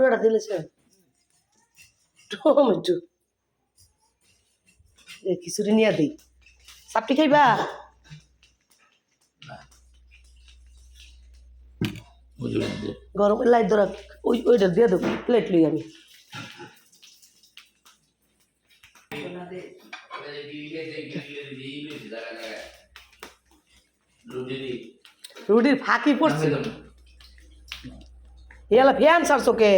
পুরোটা দিলেছে টমেটো খিচুড়ি নিয়ে দিই খাইবা গরম লাইট ধরা ওই ওইটা দিয়ে দেবো প্লেট লই আমি রুটির ফাঁকি পড়ছে ইয়ালা ফ্যান ছাড়ছো কে?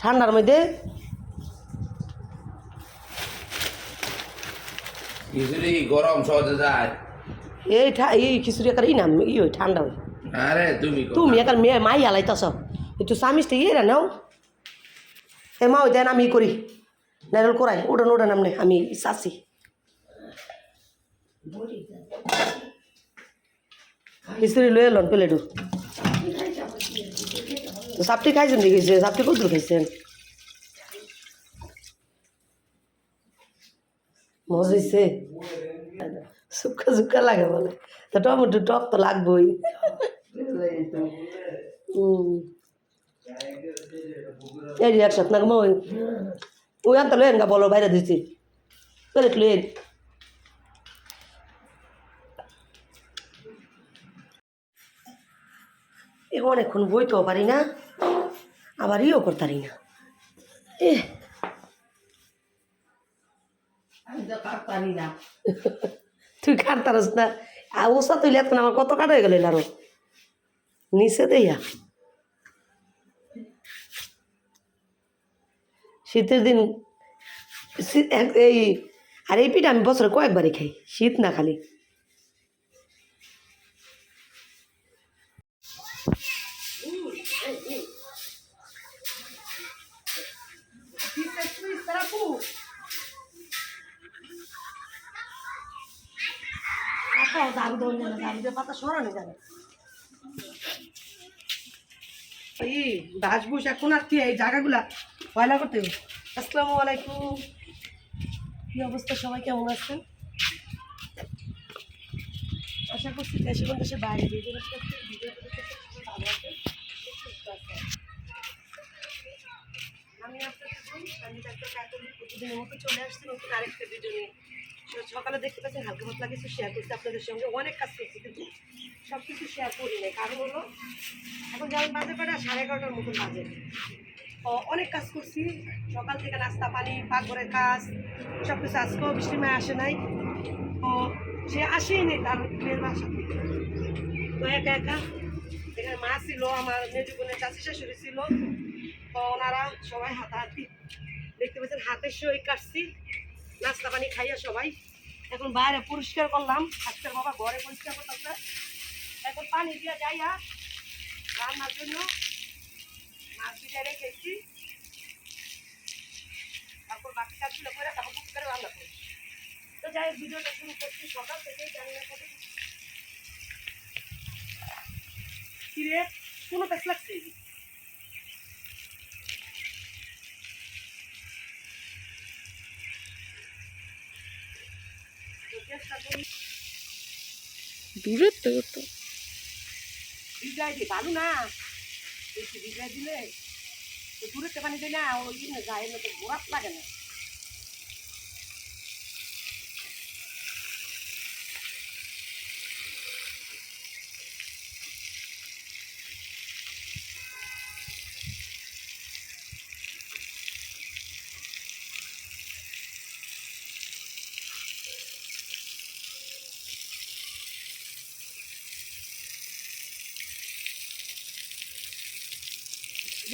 ঠান্ডার মধ্যে? খিচুড়ি গরম সহজে যায়? এই এই খিচুড়ি একার ই নাম ই ওই ঠান্ডা ওই। আরে তুমি তুমি। একার মেয়ে মাই হালাইতাছ। একটু স্বামীসটা ইয়ে নাও। এ মা ওই দেন আমি করি। নাইরল করাই উড়ান উড়ান আমনে আমি চাষি খিচুড়ি লয়ে এলন প্লেটু সাপটি খাইছেন দেখিছে সাপটি কত খাইছেন? মজা হয়েছে শুকা শুকা লাগে বলে। তো টমেটো টক তো লাগবেই। এই একসাথে না ওই ওই আনতে লয়েন গা বলো, বাইরে দিচ্ছি প্লেট লয়েন এ অনেকক্ষণ বইতেও পারি না আবার ইও করতে পারি না। এ। তুই কাটতারস না? আর ওসা তুই এখন আমার কত কাট হয়ে গেল আরও নিচে দেয়া শীতের দিন এই আর এই পিঠা আমি বছরে কয়েকবারই খাই শীত না খালি। দেওয়া যায় না দারু দিয়ে পাতা সরানো না এই বাসবুস এখন আর কি এই জায়গাগুলা পয়লা করতে হবে। আসসালামু আলাইকুম। কি অবস্থা? সবাই কেমন আছেন? আশা করছি দেশে এবং দেশের বাইরে আমি আপনাদের প্রতিদিনের মতো চলে আসছি নতুন আরেকটা ভিডিও নিয়ে। সকালে দেখতে পাচ্ছেন, হালকা পাতলা কিছু শেয়ার করছি আপনাদের সঙ্গে। অনেক কাজ করছি, কিন্তু সব কিছু শেয়ার করি নাই। কারণ হলো, এখন যেমন বাজে পেটা সাড়ে এগারোটার মতন বাজে। অনেক কাজ করছি। সকাল থেকে নাস্তা, পানি, পাকঘরের কাজ সব কিছু আজকেও বৃষ্টি মায় আসে নাই। তো সে আসেই নেই তার মেয়ের বাসা তো একা একা, এখানে মা ছিল, আমার মেজু বোনের চাষি শাশুড়ি ছিল। তো ওনারা সবাই হাতাহাতি। দেখতে পাচ্ছেন, হাতের সই কাটছি। নাস্তা পানি খাইয়া সবাই। এখন বাইরে পরিষ্কার করলাম। আজকের বাবা ঘরে পরিষ্কার করতেছে। এখন পানি দিয়ে যাইয়া রান্নার জন্য মাছ দিয়ে রেখেছি তারপর বাকি কাজগুলো করে তারপর বুক করে রান্না করি তো যাই ভিডিওটা শুরু করছি সকাল থেকেই, জানি না কত কিরে কোনো কাজ লাগছে? দূরের তো তো ভালো না। দিলে তো দূরে পানি না ওই যায় না তো গোড়াত লাগে না।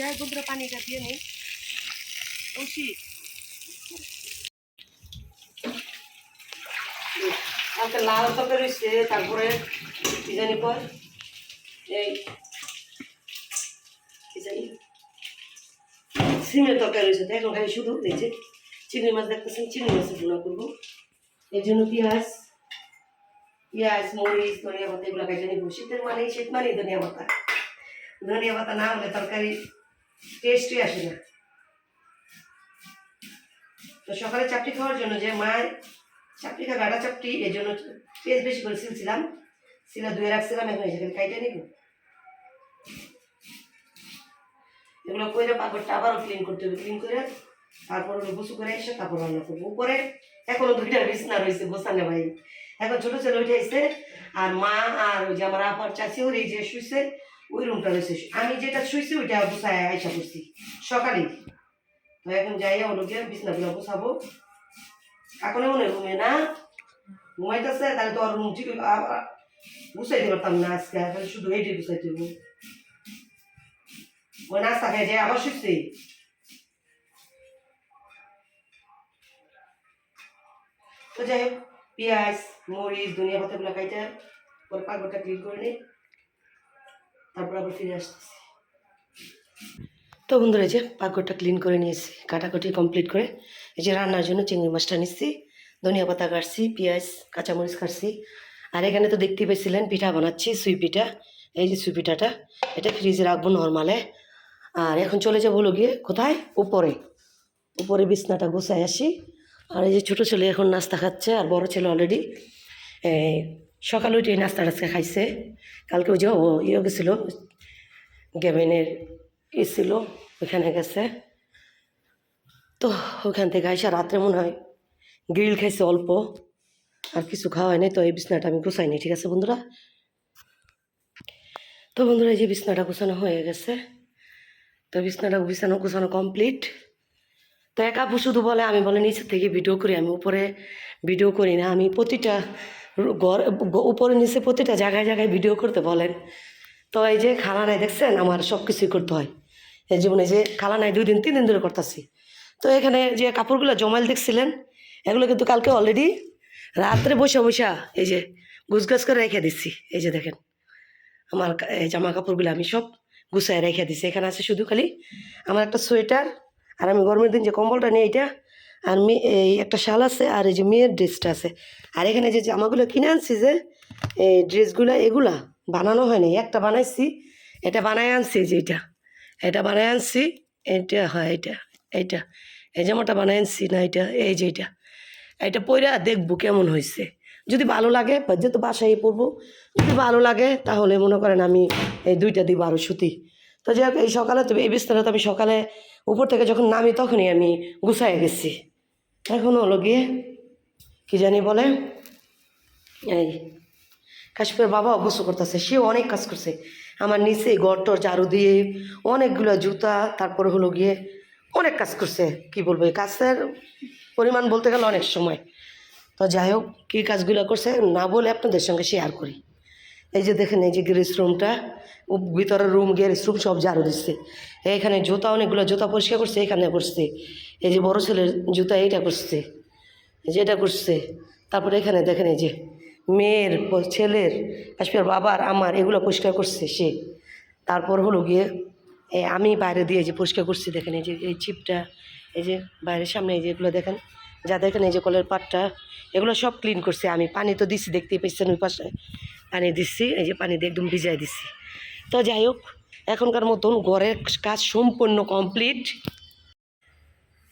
যাই বন্ধুরা, পানিটা দিয়ে নেই। ঔষি কালকে লাল তরকারি হয়েছে, তারপরে কি জানি পর এই কি জানি? সিমের তরকারি হয়েছে তো এখন খালি শুধু, এই যে চিংড়ি মাছ দেখতেছেন, চিংড়ি মাছের ভুনা করব। এই জন্য পেঁয়াজ পেঁয়াজ, মরিচ, ধনিয়া পাতা, এগুলো খাই জানি শীতের মানে শীত মানেই ধনিয়া পাতা। ধনিয়া পাতা না হলে তরকারি টেস্টই আসে না। তো সকালে চাপটি খাওয়ার জন্য যে মায়ের চাপটি খা গাড়া চাপটি এই জন্য পেঁয়াজ বেশি করে ছিলছিলাম সিলা ধুয়ে রাখছিলাম, এখন এসে খাইতে নিব। এগুলো করে পাকড়টা আবারও ক্লিন করতে হবে ক্লিন করে তারপর হলো গোসু করে এসে তারপর রান্না করব। উপরে এখনও দুইটা বিছনা রয়েছে গোসানে ভাই। এখন ছোট ছেলে উঠে এসে আর মা আর ওই যে আমার আপার চাচি, ওর এই যে শুইছে ওই রুমটা রয়েছে আমি যেটা শুইছি ওইটা গোসায় আইসা করছি সকালে তো এখন যাই হলো গিয়ে বিছনাগুলো গোছাবো। এখন মনে রুমে না। ঘুমাইতেছে, তাহলে তো আর রুম ঠিক গুছাইতে পারতাম না আজকে, তাহলে শুধু এইটাই গুছাইতে হবে ওই নাস্তা খেয়ে যায় আবার শুচ্ছে তো যাই হোক, পেঁয়াজ, মরিচ, ধনিয়া পাতাগুলো খাইতে পরে পাগড়টা ক্লিন করে নিই তারপর আবার ফিরে আসতেছি। তো বন্ধুরা যে পাকঘরটা ক্লিন করে নিয়েছি, কাটাকুটি কমপ্লিট করে, এই যে রান্নার জন্য চিংড়ি মাছটা নিচ্ছি, ধনিয়া পাতা কাটছি, পেঁয়াজ, কাঁচামরিচ কাটছি, আর এখানে তো দেখতেই পেয়েছিলেন পিঠা বানাচ্ছি, সুই পিঠা, এই যে সুই পিঠাটা, এটা ফ্রিজে রাখব নর্মালে আর এখন চলে যাব হলো গিয়ে কোথায়? উপরে উপরে বিছনাটা গুছাই আসি, আর এই যে ছোটো ছেলে এখন নাস্তা খাচ্ছে, আর বড় ছেলে অলরেডি সকালে উঠে নাস্তা টাস্তা খাইছে। কালকে ওই যে ও ইয়ে গেছিল, গেমেনের ই ছিল ওখানে গেছে। তো ওখান থেকে আইসা রাত্রে মনে হয় গ্রিল খাইছে অল্প, আর কিছু খাওয়াই নাই তো এই বিছনাটা আমি গুছাই নি ঠিক আছে বন্ধুরা? তো বন্ধুরা, এই যে বিছনাটা গুছানো হয়ে গেছে। তো বিছনাটা বিছানো গুছানো কমপ্লিট। তো এক শুধু বলে, আমি বলে নিচের থেকে ভিডিও করি, আমি উপরে ভিডিও করি না, আমি প্রতিটা ঘর উপরে নিচে প্রতিটা জায়গায় জায়গায় ভিডিও করতে বলেন। তো এই যে খালা নাই দেখছেন, আমার সব কিছুই করতে হয়। এই জীবনে যে খালা নাই দুই দিন, তিন দিন ধরে করতেছি। তো এখানে যে কাপড়গুলো জমাইল দেখছিলেন, এগুলো কিন্তু কালকে অলরেডি রাত্রে বসে বসা এই যে গুছগাছ করে রেখে দিচ্ছি। এই যে দেখেন, আমার এই জামা কাপড়গুলো আমি সব গুছায় রেখে দিচ্ছি। এখানে আছে শুধু খালি আমার একটা সোয়েটার, আর আমি গরমের দিন যে কম্বলটা নিই এইটা আর মেয়ে, এই একটা শাল আছে আর এই যে মেয়ের ড্রেসটা আছে। আর এখানে যে জামাগুলো কিনে আনছি যে, এই ড্রেসগুলো, এগুলা বানানো হয়নি একটা বানাইছি, এটা বানায় আনছি যে এটা। এটা বানায় আনছি, এটা হয় এটা এইটা এই জামাটা বানায় আনছি না এটা, এই যে এটা। এটা পইরা দেখব কেমন হয়েছে যদি ভালো লাগে, যেহেতু বাসায় পরবো, যদি ভালো লাগে, তাহলে মনে করেন আমি এই দুইটা দিব আরও সুতি। তো যাই হোক, এই সকালে তো এই বিস্তারে তো আমি সকালে উপর থেকে যখন নামি, তখনই আমি গুছাই গেছি। এখন হলো গিয়ে, কি জানি বলে, এই কাশ্মীর বাবা অবশ্য করতেছে, সেও অনেক কাজ করছে। আমার নিচে গড়টর ঝাড়ু দিয়ে অনেকগুলো জুতা, তারপরে হলো গিয়ে অনেক কাজ করছে। কি বলব, এই কাজের পরিমাণ বলতে গেলে অনেক সময়। তো যাই হোক, কী কাজগুলো করছে না বলে আপনাদের সঙ্গে শেয়ার করি। এই যে দেখেন, এই যে গ্যারেজ রুমটা, ও ভিতরের রুম গ্যারেজ রুম সব ঝাড়ু দিচ্ছে। এইখানে জুতা, অনেকগুলো জুতা পরিষ্কার করছে, এখানে করছে। এই যে বড় ছেলের জুতা, এইটা করছে। এই যে এটা করছে। তারপরে এখানে দেখেন, এই যে মেয়ের ছেলের কাশ্মীর বাবার, আমার, এগুলো পরিষ্কার করছে সে। তারপর হলো গিয়ে আমি বাইরে দিয়ে যে পরিষ্কার করছি, দেখেন, এই যে, এই চিপটা এই যে বাইরের সামনে, এই যে এগুলো দেখেন। যা দেখেন, এই যে কলের পাটটা, এগুলো সব ক্লিন করছে। আমি পানি তো দিচ্ছি দেখতেই পেয়েছেন ওই পাশে। পানি দিচ্ছি, এই যে পানি দিয়ে একদম ভিজাই দিচ্ছি। তো যাই হোক, এখনকার মতন ঘরের কাজ সম্পূর্ণ কমপ্লিট।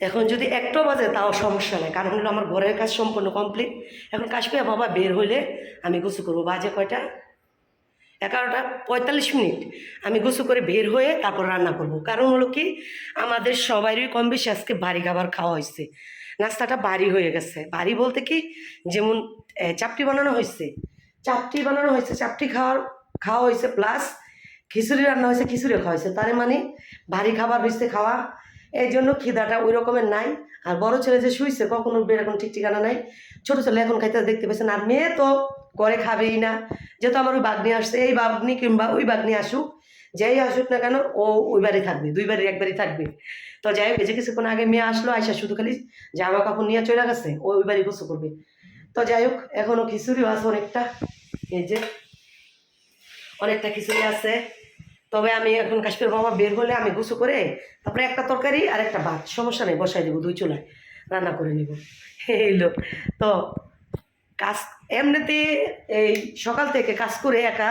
এখন যদি একটা বাজে তাও সমস্যা নেই, কারণ হলো আমার ঘরের কাজ সম্পূর্ণ কমপ্লিট। এখন কাশপিয়া বাবা বের হইলে আমি গোসু করব, বাজে কয়টা? এগারোটা পঁয়তাল্লিশ মিনিট। আমি গোসু করে বের হয়ে তারপর রান্না করব। কারণ হলো কি, আমাদের সবারই কম বেশি আজকে বাড়ি খাবার খাওয়া হয়েছে। নাস্তাটা বাড়ি হয়ে গেছে। বাড়ি বলতে কি, যেমন চাপটি বানানো হয়েছে। চাপটি বানানো হয়েছে, চাপটি খাওয়ার, খাওয়া হয়েছে প্লাস খিচুড়ি রান্না হয়েছে, খিচুড়ি খাওয়া হয়েছে। তার মানে ভারী খাবার হয়েছে খাওয়া, এই জন্য খিদাটা ওই রকমের নাই। আর বড় ছেলে যে শুইছে, কখনো বের এখন ঠিক ঠিকানা নাই। ছোটো ছেলে এখন খাইতে দেখতে পেয়েছেন আর মেয়ে তো ঘরে খাবেই না। যেহেতু আমার ওই বাগনি আসছে, এই বাগনি কিংবা ওই বাগনি আসুক, যাই আসুক না কেন, ও ওই বাড়ি থাকবে, দুই বাড়ি একবারই থাকবে। তো যাই হোক যে কিছুক্ষণ আগে মেয়ে আসলো, আইসা শুধু খালি জামা কাপড় নিয়ে চলে গেছে, ও ওই বাড়ি গোসু করবে। তো যাই হোক এখনও খিচুড়িও আছে অনেকটা। এই যে অনেকটা খিচুড়ি আছে। তবে আমি এখন কাশ্মীর বাবা বের হলে আমি গুছু করে তারপরে একটা তরকারি আর একটা ভাত। সমস্যা নেই, বসাই দেবো, দুই চুলায় রান্না করে নিব। এই লোক তো কাজ এমনিতে এই সকাল থেকে কাজ করে একা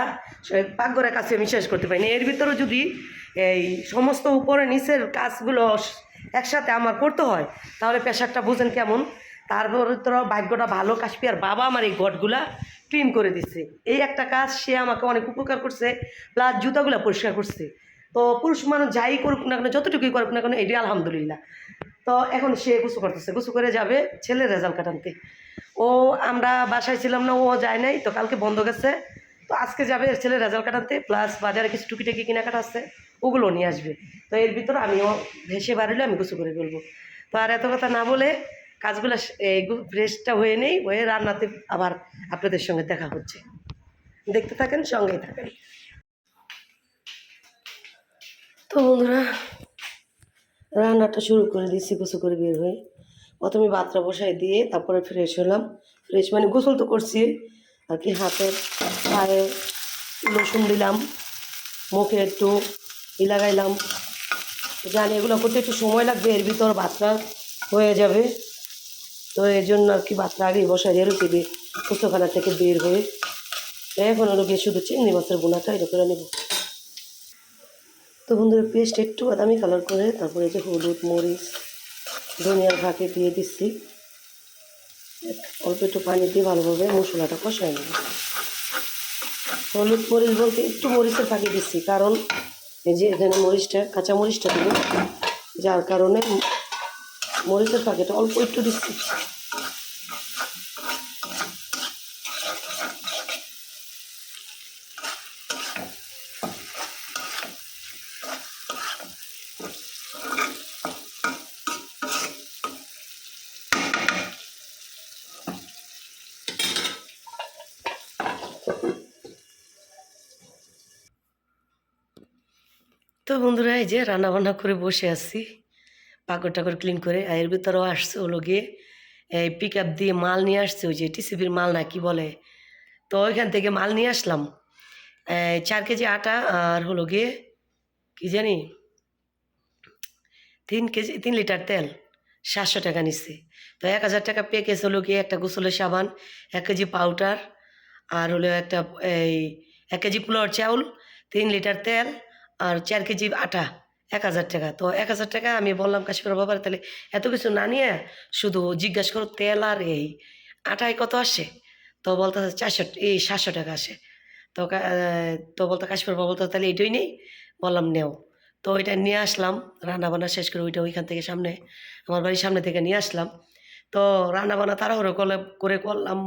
পাকঘরের কাছে আমি শেষ করতে পারিনি। এর ভিতরে যদি এই সমস্ত উপরে নিচের কাজগুলো একসাথে আমার করতে হয়, তাহলে প্রেশারটা বুঝেন কেমন? তারপরে তো ভাগ্যটা ভালো, কাশ্মীর বাবা আমার এই ঘটগুলা ক্লিন করে দিচ্ছে এই একটা কাজ সে আমাকে অনেক উপকার করছে প্লাস জুতাগুলো পরিষ্কার করছে। তো পুরুষ মানুষ যাই করুক না কেন, যতটুকুই করুক না কেন এটি আলহামদুলিল্লাহ। তো এখন সে গুছু করতেছে গুছু করে যাবে ছেলের রেজাল্ট কাটানতে। ও, আমরা বাসায় ছিলাম না, ও যায় নাই, তো কালকে বন্ধ গেছে। তো আজকে যাবে এর ছেলের রেজাল্ট কাটাতে প্লাস বাজারে কিছু টুকিটাকি কেনাকাটা আছে ওগুলো নিয়ে আসবে। তো এর ভিতরে আমিও ভেসে বাড়লে আমি গুছু করে ফেলব। তো আর এত কথা না বলে কাজগুলো ফ্রেশটা হয়ে নেই, হয়ে রান্নাতে আবার আপনাদের সঙ্গে দেখা হচ্ছে। দেখতে থাকেন, সঙ্গেই থাকেন। তো বন্ধুরা, রান্নাটা শুরু করে দিয়েছি, গোসল করে বের হয়ে। প্রথমে ভাতটা বসাই দিয়ে তারপরে ফ্রেশ হলাম। ফ্রেশ মানে গোসল তো করছি, আর কি হাতের পায়ে রসুন দিলাম, মুখে একটু ই লাগাইলাম। জানি এগুলো করতে একটু সময় লাগবে, এর ভিতর ভাতটা হয়ে যাবে। তো এই জন্য আর কি ভাতটা আগে বসাই রুটি দিয়ে পুস্তখানা থেকে বের হয়ে এখন হলো গিয়ে শুধু চিংড়ি মাছের বোনাটা এটা করে নেব। তো বন্ধুরা, পেস্ট একটু বাদামি কালার করে তারপরে যে হলুদ, মরিচ, ধনিয়ার ফাঁকে দিয়ে দিচ্ছি। অল্প একটু পানি দিয়ে ভালোভাবে মশলাটা কষাই নেব। হলুদ, মরিচ বলতে একটু মরিচের ফাঁকে দিচ্ছি, কারণ এই যে এখানে মরিচটা, কাঁচা মরিচটা দেবো যার কারণে মরিচের ফাঁকেটা অল্প একটু দিচ্ছি। তো বন্ধুরা এই যে রান্না বান্না করে বসে আছি। পাকড় টাকড় ক্লিন করে আর এর ভিতরেও আসছে হলো গিয়ে, এই পিক আপ দিয়ে মাল নিয়ে আসছে, ওই যে টিসিবির মাল না কি বলে? তো ওইখান থেকে মাল নিয়ে আসলাম। চার কেজি আটা আর হলো গিয়ে, কি জানি, তিন কেজি, তিন লিটার তেল, সাতশো টাকা নিচ্ছে। তো এক হাজার টাকা প্যাকেজ হলো গিয়ে একটা গোসলের সাবান, এক কেজি পাউডার আর হলো একটা, এই এক কেজি পোলাওর চাউল, তিন লিটার তেল আর চার কেজি আটা। এক হাজার টাকা। তো এক হাজার টাকা আমি বললাম কাশ্মীর বাবার, তাহলে এত কিছু না নিয়ে শুধু জিজ্ঞাসা করো তেল আর এই আটায় কত আসে? তো বলতে চারশো, এই সাতশো টাকা আসে। তো তো বলতো কাশ্মীর বাবা বলতো তাহলে এইটাই নেই? বললাম, নেও। তো ওইটা নিয়ে আসলাম রান্না বান্না শেষ করে ওইটা ওইখান থেকে সামনে, আমার বাড়ির সামনে থেকে নিয়ে আসলাম। তো রান্না বান্না তাড়াহুড়ো করে করলাম।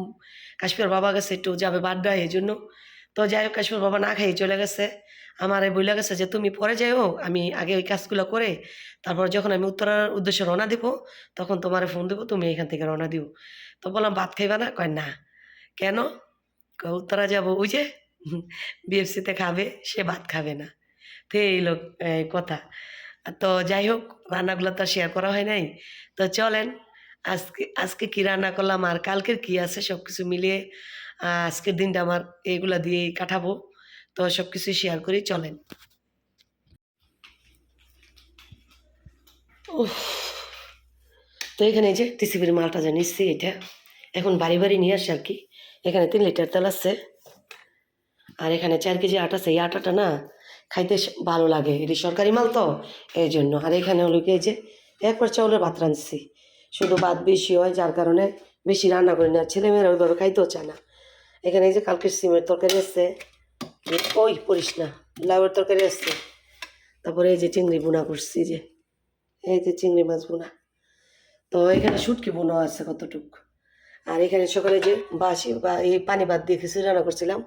কাশ্মীর বাবা গেছে, একটু যাবে বাড্ডা এই জন্য। তো যাই হোক কাশ্মীর বাবা না খেয়ে চলে গেছে। আমার বলে গেছে যে, তুমি পরে যাইও আমি আগে ওই কাজগুলো করে তারপর যখন আমি উত্তরার উদ্দেশ্যে রওনা দিব, তখন তোমার ফোন দেবো, তুমি এখান থেকে রওনা দিও। তো বললাম, ভাত খাইবা না? কয়, না। কেন? উত্তরা যাব, ওই যে বিএফসিতে খাবে, সে ভাত খাবে না। তো এই লোক কথা। তো যাই হোক রান্নাগুলো তো শেয়ার করা হয় নাই। তো চলেন, আজকে আজকে কী রান্না করলাম আর কালকের কী আছে সব কিছু মিলিয়ে আজকের দিনটা আমার এইগুলা দিয়েই কাটাবো। তো সব কিছু শেয়ার করি, চলেন। তো এখানে যে টিসিপির মালটা যে নিচ্ছি এটা, এখন বাড়ি বাড়ি নিয়ে আসে আর কি। এখানে তিন লিটার তেল আছে। আর এখানে চার কেজি আটা আছে। এই আটাটা না খাইতে ভালো লাগে। এটি সরকারি মাল তো এই জন্য আর এখানে হলো কি যে একবার চাউলের ভাত রাঁধছি। শুধু ভাত বেশি হয়, যার কারণে বেশি রান্না করি না। ছেলেমেয়েরা ওইভাবে খাইতেও চায় না। এখানে এই যে কালকে সিমের তরকারি আছে ওই পড়িস না, লাউয়ের তরকারি আছে। তারপরে এই যে চিংড়ি বোনা করছি যে, এই যে চিংড়ি মাছ বোনা তো এখানে শুটকি বোনা আছে কতটুকু। আর এখানে সকালে যে বাসি বা এই পানি ভাত দিয়ে খিচুড়ি রান্না করছিলাম,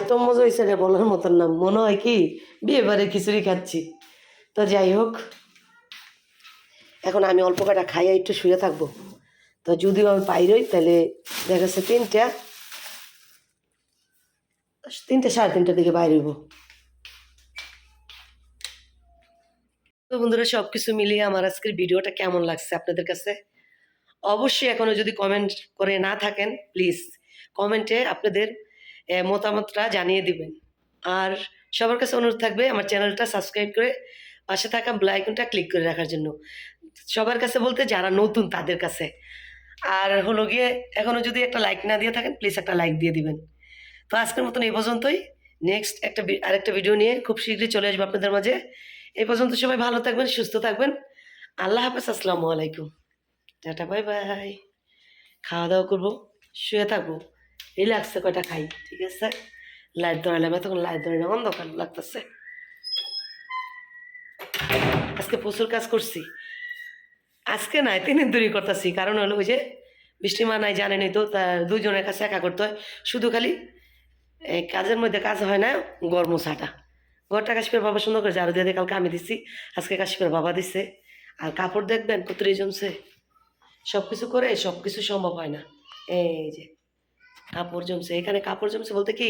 এত মজা হয়েছে রে বলার মতন না, মনে হয় কি বিয়ে বাড়ি খিচুড়ি খাচ্ছি। তো যাই হোক, এখন আমি অল্প কাটা খাইয়া একটু শুয়ে থাকব। তো যদিও আমি পাইরই তাহলে দেখা যাচ্ছে তিনটা তিনটে, সাড়ে তিনটার দিকে বাইরে হইব। তো বন্ধুরা সব কিছু মিলিয়ে আমার আজকের ভিডিওটা কেমন লাগছে আপনাদের কাছে? অবশ্যই এখনও যদি কমেন্ট করে না থাকেন প্লিজ কমেন্টে আপনাদের মতামতটা জানিয়ে দিবেন। আর সবার কাছে অনুরোধ থাকবে আমার চ্যানেলটা সাবস্ক্রাইব করে পাশে থাকা ব্লাইকনটা ক্লিক করে রাখার জন্য। সবার কাছে বলতে যারা নতুন তাদের কাছে। আর হলো গিয়ে এখনও যদি একটা লাইক না দিয়ে থাকেন প্লিজ একটা লাইক দিয়ে দিবেন। তো আজকের মতন এই পর্যন্তই। নেক্সট একটা আরেকটা ভিডিও নিয়ে খুব শীঘ্রই চলে আসব আপনাদের মাঝে। এই পর্যন্ত সবাই ভালো থাকবেন, সুস্থ থাকবেন। আল্লাহ হাফেজ, আসসালামু আলাইকুম। Tata, bye bye. খাওয়া দাওয়া করব, শুয়ে থাকব রিল্যাক্সে কয়টা খাই, ঠিক আছে? লাইট ধরালাম তখন লাইট ধরে না অন্ধকার লাগতেছে। আজকে প্রচুর কাজ করছি। আজকে নাই তিন দিন দূরই করতেছি। কারণ হলো ওই যে বৃষ্টিমা নাই জানেনি তো তার দুজনের কাছে একা করতে হয়। শুধু খালি কাজের মধ্যে কাজ হয় না গরম ছাটা ঘরটা কাশিপের বাবা সুন্দর করে ঝাড়ু দিয়ে কালকে আমি দিচ্ছি আজকে কাশ্মীর বাবা দিছে। আর কাপড় দেখবেন, কতরি জমছে। সব কিছু করে সব কিছু সম্ভব হয় না। এই যে, কাপড় জমছে। এখানে কাপড় জমছে বলতে কি,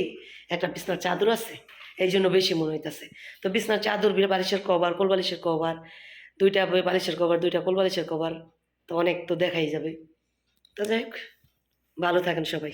একটা বিছনার চাদর আছে, এই জন্য বেশি মনে হইতেছে। তো বিছনার চাদর বিয়ে বালিশের কভার, কোল বালিশের কভার, দুইটা বালিশের কভার, দুইটা কোল বালিশের কভার, তো অনেক তো দেখাই যাবে। তো যাই হোক, ভালো থাকেন সবাই।